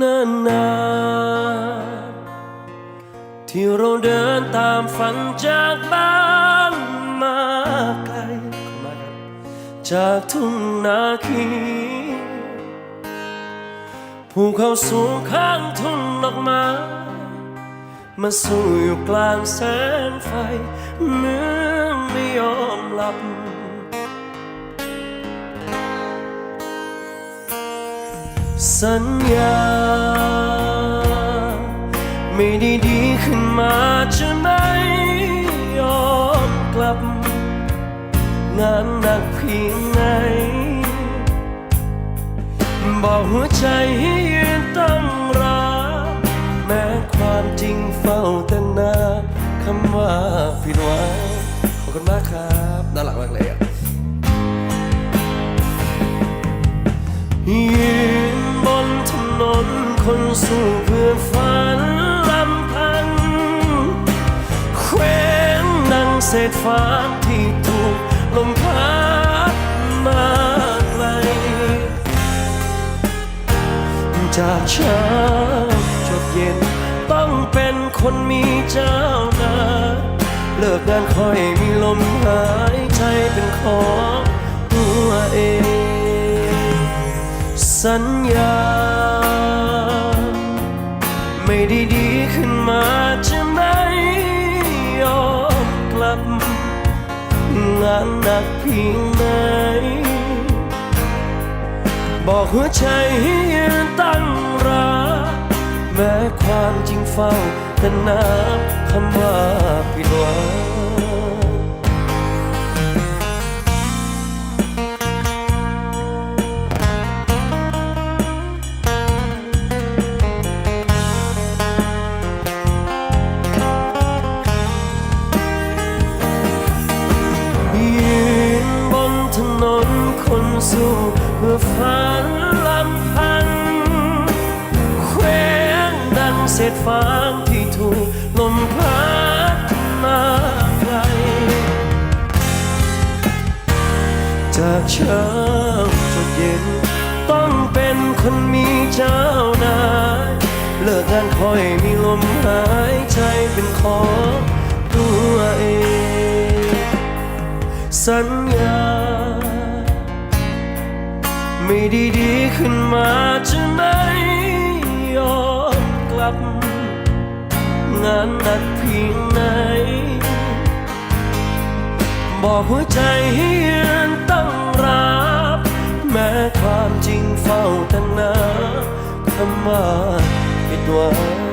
นานนานที่เราเดินตามฝันจากบ้านมาไกลมาจากทุ่งนาคีภูเขาสูงข้างทุ่งดอกไม้มาสู้อยู่กลางแสงไฟเมื่อไม่ยอมหลับ สัญญา ไม่ได้ดีขึ้นมาจะไม่ยอมกลับ งานหนักเพียงไหน บอกหัวใจให้ยืนตั้งรับแม้ความจริงเฝ้าแต่นาคำว่าผิดหวังขอบคุณมากครับน่ารักมากเลยอะ คนสู้เพื่อฝันลำพังเคว้งดังเศษฟ้าที่ถูกลมพัดมาไกลจากเช้าจดเย็นต้องเป็นคนมีเจ้านาเลิกงานค่อยมีลมหายใจเป็นของตัวเอง สัญญา ด้ดีขึ้นมาจะไม่ยอมกลับ งานหนักเพียงไหนบอกหัวใจให้ยืนตั้งรับแม้ความจริงเฝ้าแต่นับคำว่าผิดหวัง สู้เพื่อฝันลำพันเคว้งดังเศษฟางที่ถูกลมพัดมาไกลจากเช้าจนเย็น ต้องเป็นคนมีเจ้านายเลิกงานคอยมีลมหายใจเป็นของตัวเอง สัญญา ไม่ได้ดีขึ้นมาจะไม่ยอมกลับ งานหนักเพียงไหน บอกหัวใจให้ยืนตั้งรับ แม้ความจริงเฝ้าตั้งนาคำมาผิดหวัง